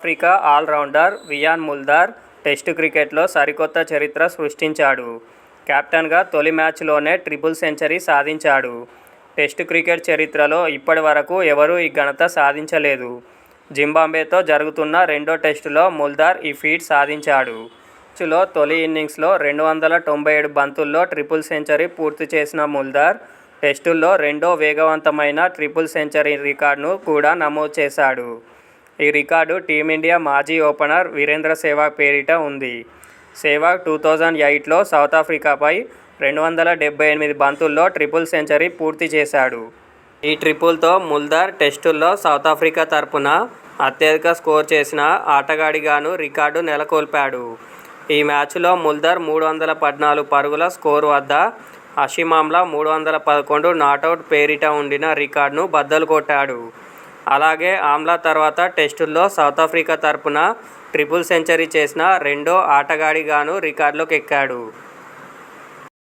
Africa allrounder Wiaan Mulder test క్రికెట్లో సరికొత్త చరిత్ర సృష్టించాడు. కెప్టెన్గా తొలి మ్యాచ్లోనే ట్రిపుల్ సెంచరీ సాధించాడు. టెస్టు క్రికెట్ చరిత్రలో ఇప్పటివరకు ఎవరూ ఈ ఘనత సాధించలేదు. జింబాబ్వేతో జరుగుతున్న రెండో టెస్టులో ముల్దార్ ఈ ఫీట్ సాధించాడు. మ్యాచ్లో తొలి ఇన్నింగ్స్లో రెండు వందల తొంభై ఏడు బంతుల్లో ట్రిపుల్ సెంచరీ పూర్తి చేసిన ముల్దార్ టెస్టుల్లో రెండో వేగవంతమైన ట్రిపుల్ సెంచరీ రికార్డును కూడా నమోదు చేశాడు. ఈ రికార్డు టీమిండియా మాజీ ఓపెనర్ వీరేంద్ర సెహ్వాగ్ పేరిట ఉంది. సెహ్వాగ్ టూ థౌజండ్ ఎయిట్లో సౌత్ ఆఫ్రికాపై రెండు వందల డెబ్బై ఎనిమిది బంతుల్లో ట్రిపుల్ సెంచరీ పూర్తి చేశాడు. ఈ ట్రిపుల్తో ముల్దార్ టెస్టుల్లో సౌత్ ఆఫ్రికా తరపున అత్యధిక స్కోర్ చేసిన ఆటగాడిగాను రికార్డు నెలకొల్పాడు. ఈ మ్యాచ్లో ముల్దర్ మూడు వందల పద్నాలుగు పరుగుల స్కోర్ వద్ద అషిమామ్లా మూడు వందల పదకొండు నాటౌట్ పేరిట ఉండిన రికార్డును బద్దలు కొట్టాడు. అలాగే ఆమ్లా తర్వాత టెస్టుల్లో సౌత్ ఆఫ్రికా తరపున ట్రిపుల్ సెంచరీ చేసిన రెండో ఆటగాడిగాను రికార్డులోకి ఎక్కాడు